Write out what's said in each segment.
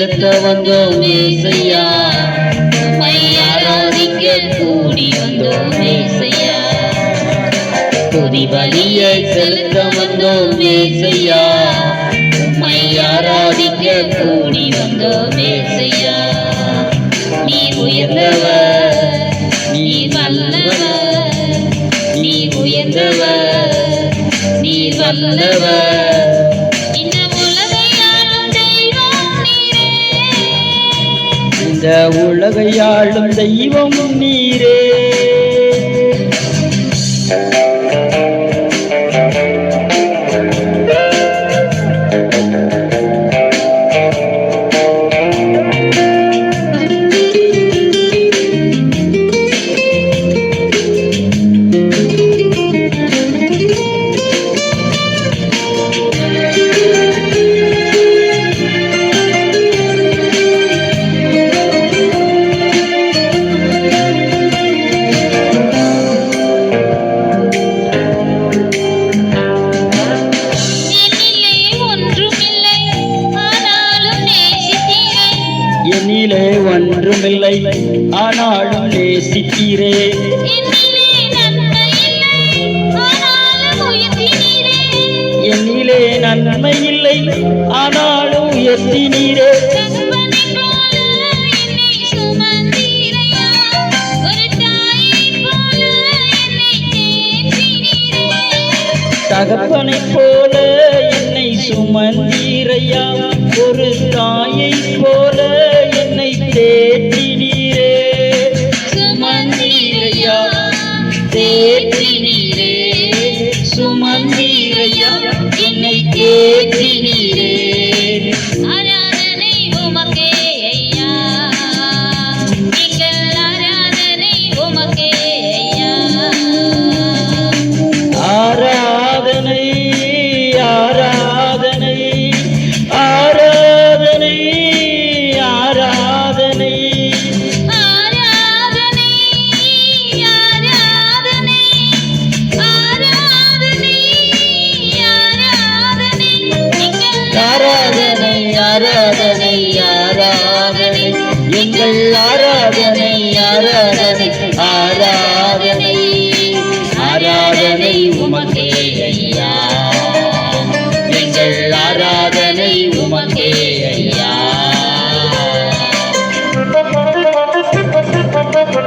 செலுத்த வந்தோம் ஏசையா ஆராதிக்க கூடி வந்தோம் ஏசையா துதி பலியை செலுத்த வந்தோம் ஏசையா உம்மை ஆராதிக்க கூடி வந்தோம் ஏசையா நீ உயர்ந்தவர் நீ வல்லவர். நீ உயர்ந்தவர் நீ வல்லவர். இந்த உலகையாளும் தெய்வம் நீரே. என்னிலே நன்மை இல்லை. ஆனாலும் உயர்த்தி நீரே தகப்பனை போல என்னை சுமந்தீரையா? ஒரு தாயை போல নীরে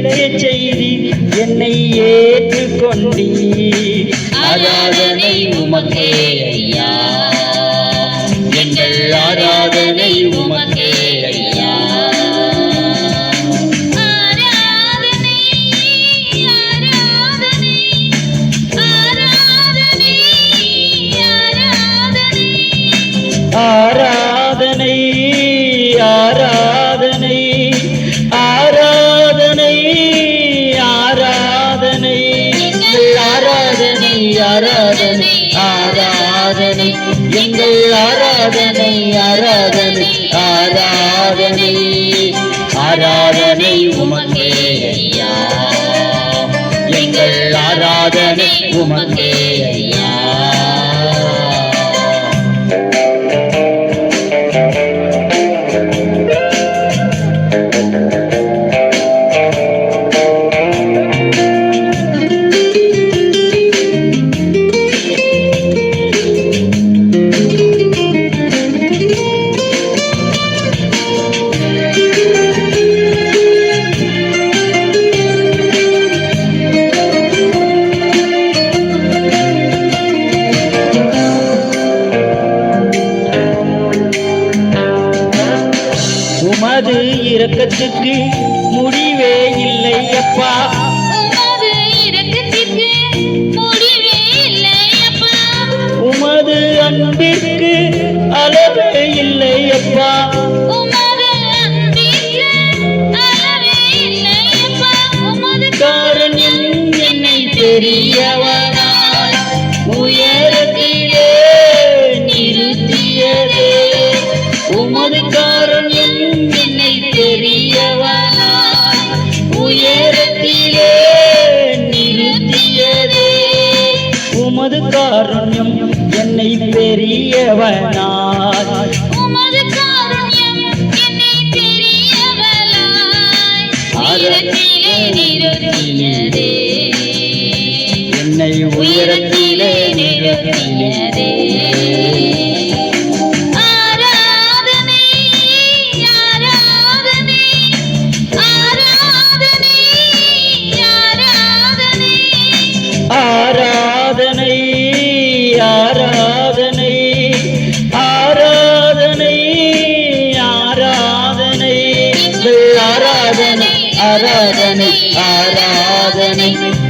இளைய செய்தி என்னை ஏற்றுக்கொண்டி ஆராதனை உமக்கே ஐயா. எங்கள் ஆராதனை உமக்கே ஆராதனை ஆராதனை. எங்கள் ஆராதனை ஆராதனை ஆராதனை. ஆராதனை உமக்கே ஐயா. எங்கள் ஆராதனை ஆராதனை உமக்கே ஐயா. பெரியவனாய் உயரத்திலே நிறுத்தியதே. உமது காரண்யம் என்னை பெரியவனாய் உயரத்திலே நிறுத்தியதே. உமது என்னை பெரியவனாய் உயரத்திலே நிறுத்தியதே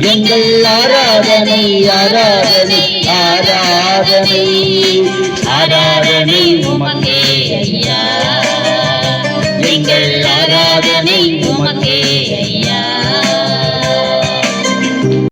எங்கள் ஆராதனை ஆராதனை ஆராதனை. ஆராதனை உமக்கே ஐயா. எங்கள் ஆராதனை